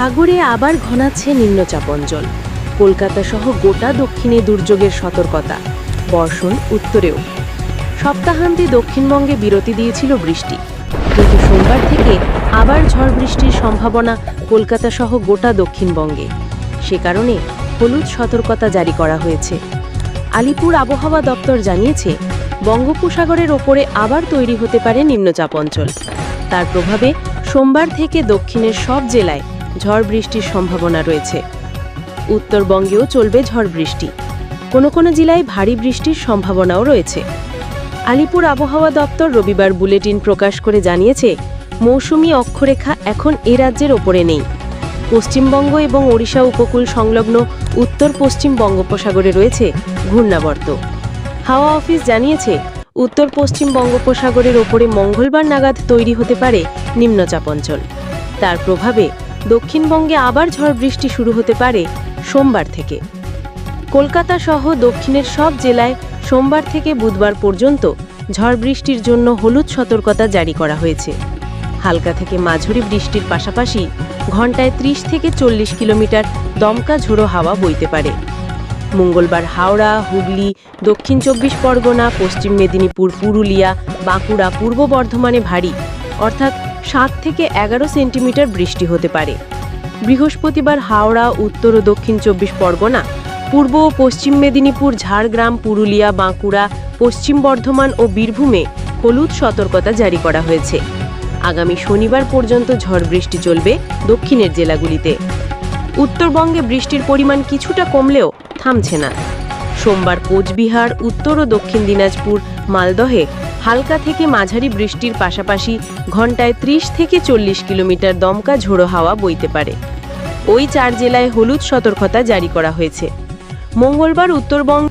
সাগরে আবার ঘনাচ্ছে নিম্নচাপ অঞ্চল কলকাতা সহ গোটা দক্ষিণে দুর্যোগের সতর্কতা। বর্ষণ উত্তরেও। সপ্তাহান্তে দক্ষিণবঙ্গে বিরতি দিয়েছিল বৃষ্টি। কিন্তু সোমবার থেকে আবার ঝড় বৃষ্টির সম্ভাবনা কলকাতা সহ গোটা দক্ষিণবঙ্গে। সে কারণে হলুদ সতর্কতা জারি করা হয়েছে। আলিপুর আবহাওয়া দপ্তর জানিয়েছে, বঙ্গোপসাগরের ওপরে আবার তৈরি হতে পারে নিম্নচাপ অঞ্চল তার প্রভাবে সোমবার থেকে দক্ষিণের সব জেলায় ঝড় বৃষ্টির সম্ভাবনা রয়েছে। উত্তরবঙ্গেও চলবে ঝড় বৃষ্টি। কোনো কোনো জেলায় ভারী বৃষ্টির সম্ভাবনাও রয়েছে। আলিপুর আবহাওয়া দপ্তর রবিবার বুলেটিন প্রকাশ করে জানিয়েছে, মৌসুমি অক্ষরেখা এখন এ রাজ্যের ওপরে নেই। পশ্চিমবঙ্গ এবং ওড়িশা উপকূল সংলগ্ন উত্তর পশ্চিম বঙ্গোপসাগরে রয়েছে ঘূর্ণাবর্ত। হাওয়া অফিস জানিয়েছে, উত্তর পশ্চিম বঙ্গোপসাগরের ওপরে মঙ্গলবার নাগাদ তৈরি হতে পারে নিম্নচাপ অঞ্চল। তার প্রভাবে দক্ষিণবঙ্গে আবার ঝড় বৃষ্টি শুরু হতে পারে সোমবার থেকে। কলকাতা সহ দক্ষিণের সব জেলায় সোমবার থেকে বুধবার পর্যন্ত ঝড় বৃষ্টির জন্য হলুদ সতর্কতা জারি করা হয়েছে। হালকা থেকে মাঝারি বৃষ্টির পাশাপাশি ঘন্টায় ত্রিশ থেকে চল্লিশ কিলোমিটার দমকা ঝোড়ো হাওয়া বইতে পারে। মঙ্গলবার হাওড়া, হুগলি, দক্ষিণ চব্বিশ পরগনা, পশ্চিম মেদিনীপুর, পুরুলিয়া, বাঁকুড়া, পূর্ব বর্ধমানে ভারী, অর্থাৎ সাত থেকে এগারো সেন্টিমিটার বৃষ্টি হতে পারে। বৃহস্পতিবার হাওড়া, উত্তর ও দক্ষিণ চব্বিশ পরগনা, পূর্ব ও পশ্চিম মেদিনীপুর, ঝাড়গ্রাম, পুরুলিয়া, বাঁকুড়া, পশ্চিম বর্ধমান ও বীরভূমে হলুদ সতর্কতা জারি করা হয়েছে। আগামী শনিবার পর্যন্ত ঝড় বৃষ্টি চলবে দক্ষিণের জেলাগুলিতে। উত্তরবঙ্গে বৃষ্টির পরিমাণ কিছুটা কমলেও থামছে না। সোমবার কোচবিহার, উত্তর ও দক্ষিণ দিনাজপুর, মালদহে হালকা থেকে মাঝারি বৃষ্টির পাশাপাশি ঘন্টায় ত্রিশ থেকে চল্লিশ কিলোমিটার দমকা ঝোড়ো হাওয়া বইতে পারে। ওই চার জেলায় হলুদ সতর্কতা জারি করা হয়েছে। মঙ্গলবার উত্তরবঙ্গ